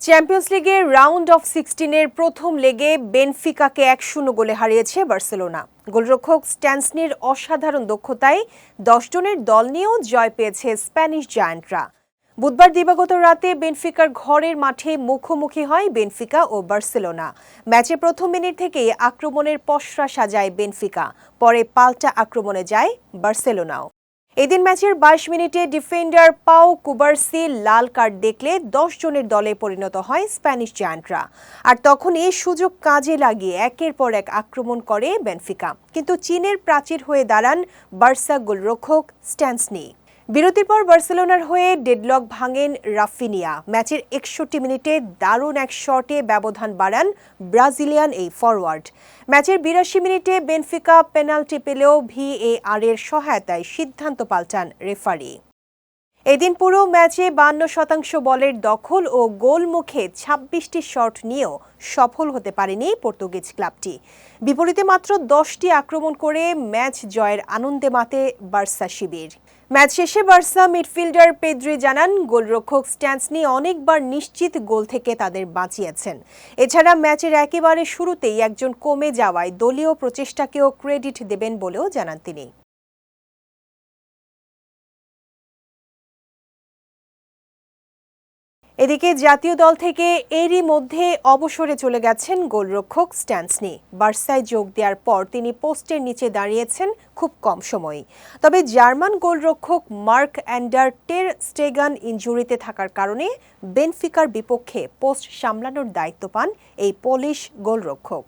Champions লিগের round of সিক্সটিনের প্রথম লেগে বেনফিকাকে এক শূন্য গোলে হারিয়েছে বার্সেলোনা। গোলরক্ষক স্ট্যান্সনির অসাধারণ দক্ষতায় জনের দল নিয়েও জয় পেয়েছে স্প্যানিশ জায়ান্টরা। বুধবার দিবাগত রাতে বেনফিকার ঘরের মাঠে মুখোমুখি হয় বেনফিকা ও বার্সেলোনা। ম্যাচে প্রথম মিনিট থেকেই আক্রমণের পসরা সাজায় বেনফিকা, পরে পাল্টা আক্রমণে যায় বার্সেলোনাও। এদিন ম্যাচের বাইশ মিনিটে ডিফেন্ডার পাও কুবার্সি লাল কার্ড দেখলে দশ জনের দলে পরিণত হয় স্প্যানিশ জায়ান্টরা। আর তখন এই সুযোগ কাজে লাগিয়ে একের পর এক আক্রমণ করে বেনফিকা। কিন্তু চীনের প্রাচীর হয়ে দাঁড়ান বার্সা গোলরক্ষক স্ট্যান্সনি। বিরতির পর বার্সেলোনার হয়ে ডেডলক ভাঙেন রাফিনিয়া। ম্যাচের একষট্টি মিনিটে দারুণ এক শটে ব্যবধান বাড়ান ব্রাজিলিয়ান এই ফরওয়ার্ড ম্যাচের বিরাশি মিনিটে বেনফিকা পেনাল্টি পেলেও ভিএআর এর সহায়তায় সিদ্ধান্ত পাল্টান রেফারি। এদিন পুরো ম্যাচে বান্ন শতাংশ বলের দখল ও গোল মুখে ছাব্বিশটি শট নিয়েও সফল হতে পারেনি পর্তুগিজ ক্লাবটি। বিপরীতে মাত্র দশটি আক্রমণ করে ম্যাচ জয়ের আনন্দে মাতে বার্সা শিবির। ম্যাচ শেষে বার্সা মিডফিল্ডার পেদ্রি জানান, গোলরক্ষক স্ট্যান্সনি অনেকবার নিশ্চিত গোল থেকে তাদের বাঁচিয়েছেন। এছাড়া ম্যাচের একেবারে শুরুতেই একজন কমে যাওয়ায় দলীয় প্রচেষ্টাকেও ক্রেডিট দেবেন বলেও জানান তিনি। এদিকে জাতীয় দল থেকে এরই মধ্যে অবসরে চলে গেছেন গোলরক্ষক স্ট্যান্সনি। বার্সায় যোগ দেওয়ার পর তিনি পোস্টের নিচে দাঁড়িয়েছেন খুব কম সময়ই তবে জার্মান গোলরক্ষক মার্ক অ্যান্ডার টের স্টেগান ইঞ্জুরিতে থাকার কারণে বেনফিকার বিপক্ষে পোস্ট সামলানোর দায়িত্ব পান এই পোলিশ গোলরক্ষক।